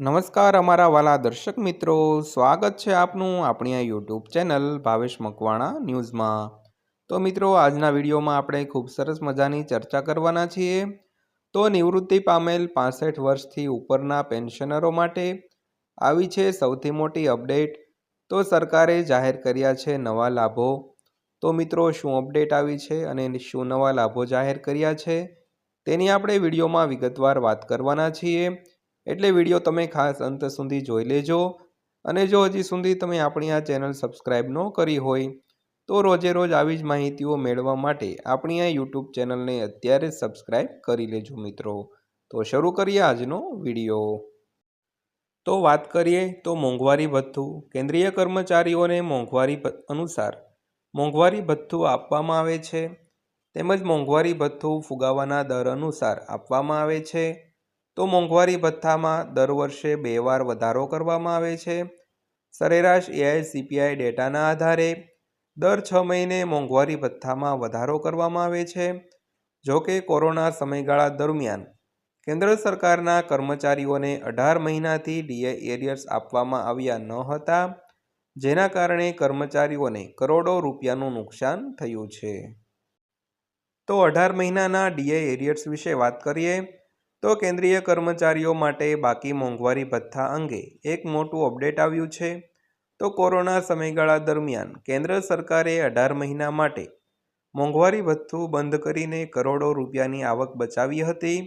નમસ્કાર અમારા વાલા દર્શક મિત્રો. સ્વાગત છે આપનું આપણી આ યુટ્યુબ ચેનલ ભાવેશ મકવાણા ન્યૂઝમાં. તો મિત્રો, આજના વિડીયોમાં આપણે ખૂબ સરસ મજાની ચર્ચા કરવાના છીએ. તો નિવૃત્તિ પામેલ પાસઠ વર્ષથી ઉપરના પેન્શનરો માટે આવી છે સૌથી મોટી અપડેટ. તો સરકારે જાહેર કર્યા છે નવા લાભો. તો મિત્રો, શું અપડેટ આવી છે અને શું નવા લાભો જાહેર કર્યા છે? તેની આપણે વિડીયોમાં વિગતવાર વાત કરવાના છીએ. એટલે વીડિયો તમે ખાસ અંત સુધી જોઈ લેજો. અને જો હજી સુધી તમે આપણી આ ચેનલ સબસ્ક્રાઈબ ન કરી હોય, તો રોજે રોજ આવી જ માહિતીઓ મેળવવા માટે આપણી આ યુટ્યુબ ચેનલને અત્યારે સબસ્ક્રાઈબ કરી લેજો મિત્રો. તો શરૂ કરીએ આજનો વીડિયો. તો વાત કરીએ તો મોંઘવારી ભથ્થું. કેન્દ્રીય કર્મચારીઓને મોંઘવારી અનુસાર મોંઘવારી ભથ્થું આપવામાં આવે છે. તેમજ મોંઘવારી ભથ્થું ફુગાવાના દર અનુસાર આપવામાં આવે છે. તો મોંઘવારી ભથ્થામાં દર વર્ષે બે વાર વધારો કરવામાં આવે છે. સરેરાશ એઆઈસીપીઆઈ ડેટાના આધારે દર છ મહિને મોંઘવારી ભથ્થામાં વધારો કરવામાં આવે છે. જો કે કોરોના સમયગાળા દરમિયાન કેન્દ્ર સરકારના કર્મચારીઓને અઢાર મહિનાથી ડીએ એરિયર્સ આપવામાં આવ્યા ન હતા, જેના કારણે કર્મચારીઓને કરોડો રૂપિયાનું નુકસાન થયું છે. તો અઢાર મહિનાના ડીએ એરિયર્સ વિશે વાત કરીએ. તો કેન્દ્રીય કર્મચારીઓ માટે બાકી મોંઘવારી ભથ્થા અંગે એક મોટું અપડેટ આવ્યું છે. તો કોરોના સમયગાળા દરમિયાન કેન્દ્ર સરકારે અઢાર મહિના માટે મોંઘવારી ભથ્થું બંધ કરીને કરોડો રૂપિયાની આવક બચાવી હતી.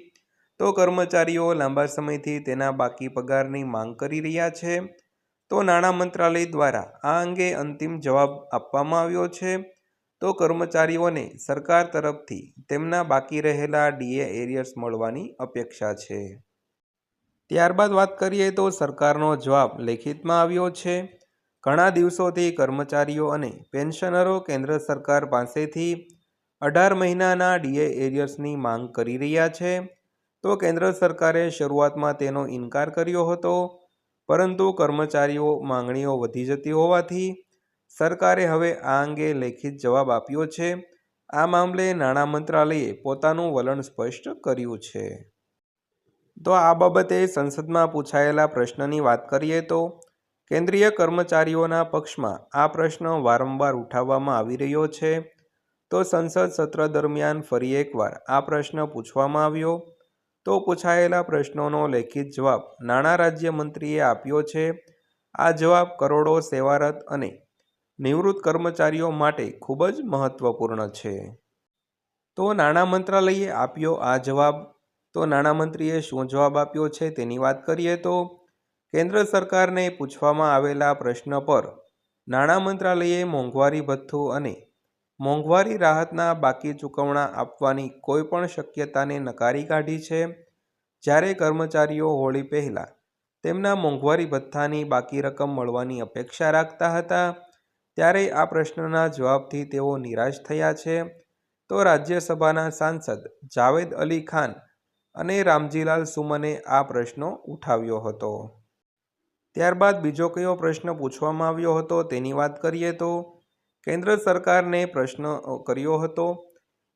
તો કર્મચારીઓ લાંબા સમયથી તેના બાકી પગારની માંગ કરી રહ્યા છે. તો નાણાં મંત્રાલય દ્વારા આ અંગે અંતિમ જવાબ આપવામાં આવ્યો છે. તો કર્મચારીઓને સરકાર તરફથી તેમના બાકી રહેલા ડીએ એરિયર્સ મળવાની અપેક્ષા છે. ત્યારબાદ વાત કરીએ તો સરકારનો જવાબ લેખિતમાં આવ્યો છે. ઘણા દિવસોથી કર્મચારીઓ અને પેન્શનરો કેન્દ્ર સરકાર પાસેથી અઢાર મહિનાના ડીએ એરિયર્સની માંગ કરી રહ્યા છે. તો કેન્દ્ર સરકારે શરૂઆતમાં તેનો ઇનકાર કર્યો હતો, પરંતુ કર્મચારીઓ માંગણીઓ વધી જતી હોવાથી સરકારે હવે આ અંગે લેખિત જવાબ આપ્યો છે. આ મામલે નાણાં મંત્રાલયે પોતાનું વલણ સ્પષ્ટ કર્યું છે. તો આ બાબતે સંસદમાં પૂછાયેલા પ્રશ્નની વાત કરીએ તો, કેન્દ્રીય કર્મચારીઓના પક્ષમાં આ પ્રશ્ન વારંવાર ઉઠાવવામાં આવી રહ્યો છે. તો સંસદ સત્ર દરમિયાન ફરી એકવાર આ પ્રશ્ન પૂછવામાં આવ્યો. તો પૂછાયેલા પ્રશ્નોનો લેખિત જવાબ નાણાં રાજ્યમંત્રીએ આપ્યો છે. આ જવાબ કરોડો સેવારત અને નિવૃત્ત કર્મચારીઓ માટે ખૂબ જ મહત્વપૂર્ણ છે. તો નાણાં મંત્રાલયે આપ્યો આ જવાબ. તો નાણામંત્રીએ શું જવાબ આપ્યો છે તેની વાત કરીએ તો, કેન્દ્ર સરકારને પૂછવામાં આવેલા પ્રશ્ન પર નાણાં મંત્રાલયે મોંઘવારી ભથ્થું અને મોંઘવારી રાહતના બાકી ચૂકવણા આપવાની કોઈ પણ શક્યતાને નકારી કાઢી છે. જ્યારે કર્મચારીઓ હોળી પહેલાં તેમના મોંઘવારી ભથ્થાની બાકી રકમ મળવાની અપેક્ષા રાખતા હતા ત્યારે આ પ્રશ્નના જવાબથી તેઓ નિરાશ થયા છે. તો રાજ્યસભાના સાંસદ જાવેદ અલી ખાન અને રામજીલાલ સુમને આ પ્રશ્નો ઉઠાવ્યો હતો. ત્યારબાદ બીજો કયો પ્રશ્ન પૂછવામાં આવ્યો હતો તેની વાત કરીએ તો, કેન્દ્ર સરકારને પ્રશ્ન કર્યો હતો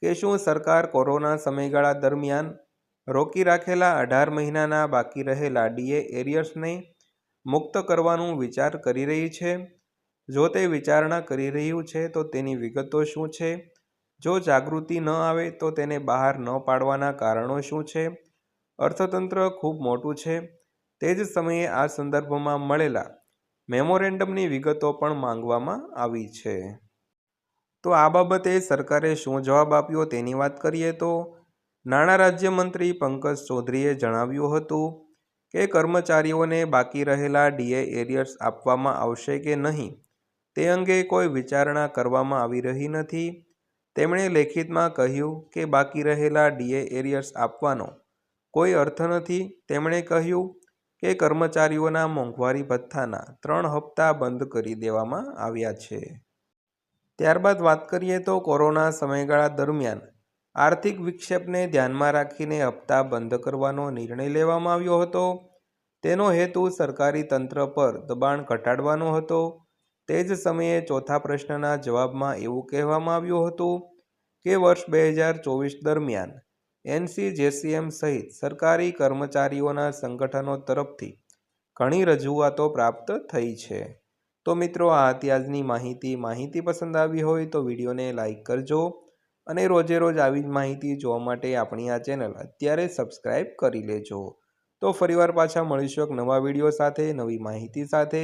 કે શું સરકાર કોરોના સમયગાળા દરમિયાન રોકી રાખેલા અઢાર મહિનાના બાકી રહેલા ડીએ એરિયર્સને મુક્ત કરવાનું વિચાર કરી રહી છે? જો તે વિચારણા કરી રહ્યું છે, તો તેની વિગતો શું છે? જો જાગૃતિ ન આવે, તો તેને બહાર ન પાડવાના કારણો શું છે? અર્થતંત્ર ખૂબ મોટું છે. તે જ સમયે આ સંદર્ભમાં મળેલા મેમોરેન્ડમની વિગતો પણ માંગવામાં આવી છે. તો આ બાબતે સરકારે શું જવાબ આપ્યો તેની વાત કરીએ તો, નાણાં રાજ્યમંત્રી પંકજ ચૌધરીએ જણાવ્યું હતું કે કર્મચારીઓને બાકી રહેલા ડીએ એરિયર્સ આપવામાં આવશે કે નહીં? તે અંગે કોઈ વિચારણા કરવામાં આવી રહી નથી. તેમણે લેખિતમાં કહ્યું કે બાકી રહેલા ડીએ એરિયર્સ આપવાનો કોઈ અર્થ નથી. તેમણે કહ્યું કે કર્મચારીઓના મોંઘવારી ભથ્થાના ત્રણ હપ્તા બંધ કરી દેવામાં આવ્યા છે. ત્યારબાદ વાત કરીએ તો કોરોના સમયગાળા દરમિયાન આર્થિક વિક્ષેપને ધ્યાનમાં રાખીને હપ્તા બંધ કરવાનો નિર્ણય લેવામાં આવ્યો હતો. તેનો હેતુ સરકારી તંત્ર પર દબાણ ઘટાડવાનો હતો. તે જ સમયે ચોથા પ્રશ્નના જવાબમાં એવું કહેવામાં આવ્યું હતું કે વર્ષ બે હજાર ચોવીસ દરમિયાન એનસીજેસીએમ સહિત સરકારી કર્મચારીઓના સંગઠનો તરફથી ઘણી રજૂઆતો પ્રાપ્ત થઈ છે. તો મિત્રો, આ હતી આજની માહિતી. માહિતી પસંદ આવી હોય તો વિડીયોને લાઇક કરજો અને રોજે રોજ આવી જ માહિતી જોવા માટે આપણી આ ચેનલ અત્યારે સબસ્ક્રાઈબ કરી લેજો. તો ફરીવાર પાછા મળીશું એક નવા વીડિયો સાથે, નવી માહિતી સાથે.